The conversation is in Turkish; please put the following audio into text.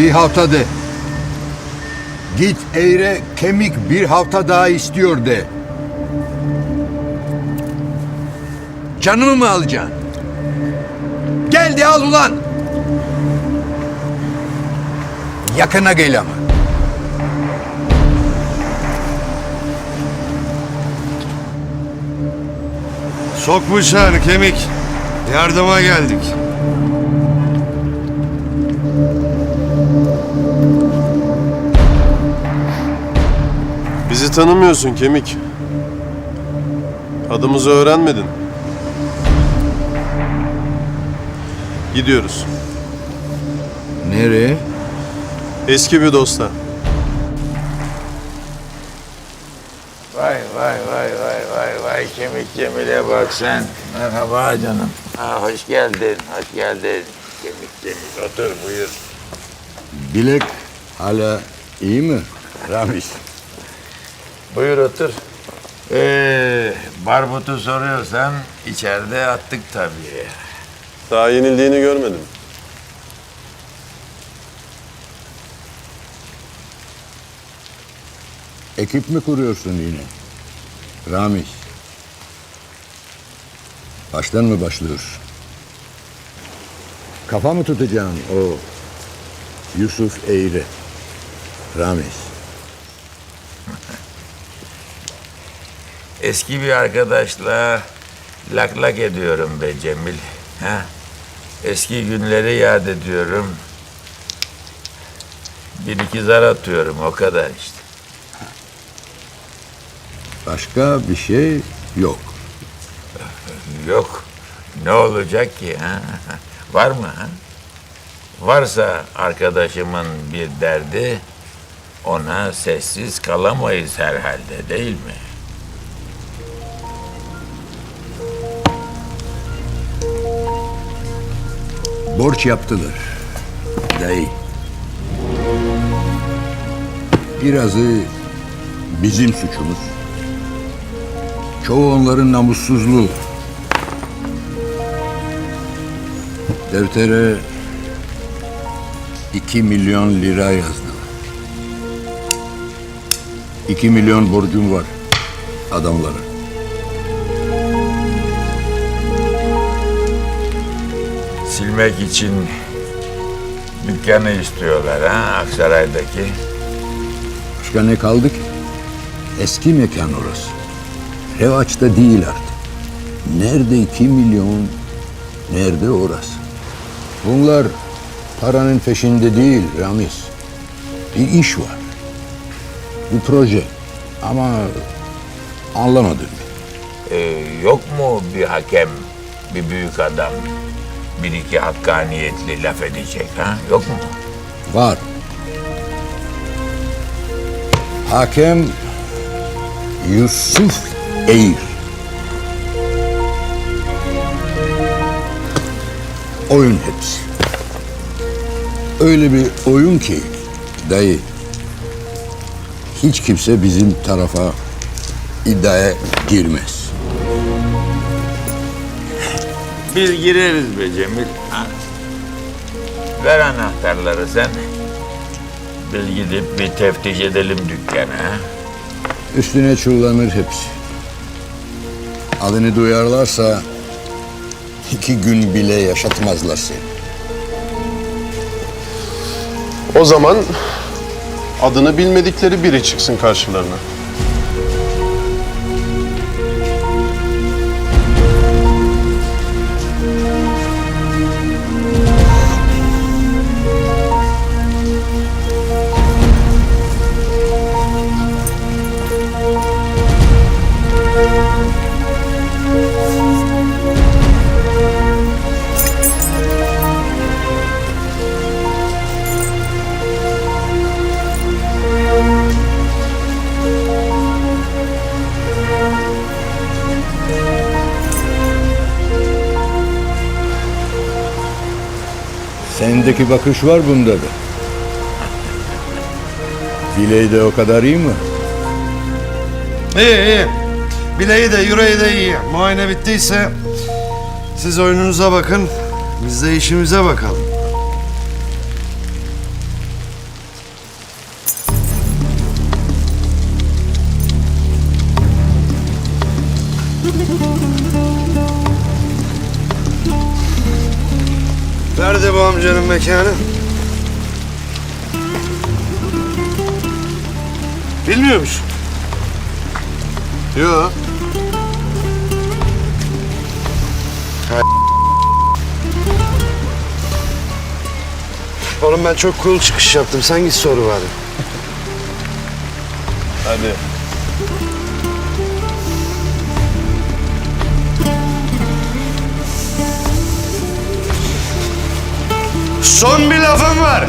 bir hafta de. Git eğre kemik bir hafta daha istiyor de. Canımı mı alacaksın? Gel de al ulan. Yakına gel ama. Sokmuşlar kemik. Yardıma geldik. Bizi tanımıyorsun kemik. Adımızı öğrenmedin. Gidiyoruz. Nereye? Eski bir dosta. Vay vay vay vay vay vay kemik Cemil'e bak sen. Merhaba canım. Ha, hoş geldin, hoş geldin. Kemik Cemil otur buyur. Bilek hala iyi mi? Ramiz. Buyur otur. Ee, barbutu soruyorsan içeride attık tabii. Daha yenildiğini görmedim. Ekip mi kuruyorsun yine? Ramiz. Baştan mı başlıyorsun? Kafa mı tutacaksın o Yusuf Eğri? Ramiz. Eski bir arkadaşla lak lak ediyorum be Cemil. Ha? Eski günleri yad ediyorum. Bir iki zar atıyorum o kadar işte. Başka bir şey yok. Yok. Ne olacak ki ha? Var mı ha? Varsa arkadaşımın bir derdi ona sessiz kalamayız herhalde değil mi? Borç yaptılar. Dayı. Birazı bizim suçumuz. Çoğu onların namussuzluğu. Deftere iki milyon lira yazdılar. İki milyon borcum var adamlara. Silmek için dükkanı istiyorlar ha Aksaray'daki. Başka ne kaldı ki? Eski mekan orası. Revaçta değil artık. Nerede iki milyon, nerede orası? Bunlar paranın peşinde değil Ramiz. Bir iş var. Bir proje. Ama anlamadın. Ee, yok mu bir hakem, bir büyük adam, bir iki hakkaniyetli laf edecek ha? Yok mu? Var. Hakem Yusuf Eğir. Oyun hepsi. Öyle bir oyun ki dayı hiç kimse bizim tarafa iddiaya girmez. Biz gireriz be Cemil. Ha? Ver anahtarları sen. Biz gidip bir teftiş edelim dükkanı. Ha? Üstüne çullanır hepsi. Adını duyarlarsa iki gün bile yaşatmazlar seni. O zaman adını bilmedikleri biri çıksın karşılarına. Sendeki bakış var bunda da. Bileği de o kadar iyi mi? İyi iyi. Bileği de yüreği de iyi. Muayene bittiyse siz oyununuza bakın. Biz de işimize bakalım. Nerede bu amcanın mekanı? Bilmiyor musun? Yok. Oğlum ben çok cool çıkış yaptım. Sen git soru bari. Hadi. Son bir lafım var.